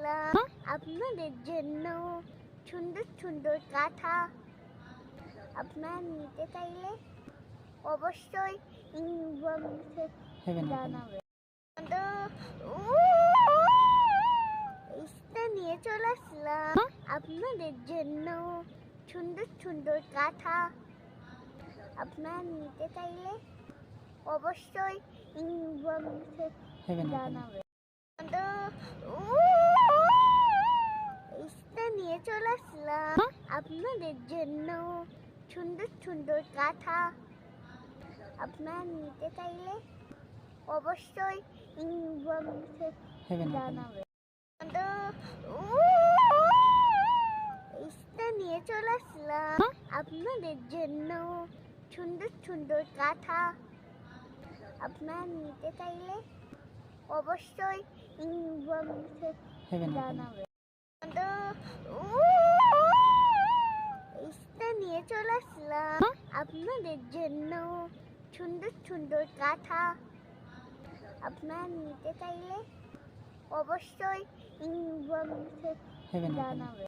আসলাম আপনাদের জন্য সুন্দর সুন্দর কাঁথা। আপনারা নিতে চাইলে অবশ্যই নিয়ে চলে আসলাম। আপনাদের জন্য সুন্দর সুন্দর কাঁথা। আপনারা নিতে চাইলে অবশ্যই জানাবে চলে আপনাদের জন্য সুন্দর সুন্দর কাঁথা আপনারা নিতে চাইলে অবশ্যই জানাবে নিয়ে চলে আসলাম। আপনাদের জন্য সুন্দর সুন্দর কাঁথা আপনারা নিতে চাইলে অবশ্যই জানাবে নিয়ে চলে আসলাম আপনাদের জন্য। সুন্দর সুন্দর কাঁথা আপনার নিতে চাইলে অবশ্যই জানাবেন। জানাবে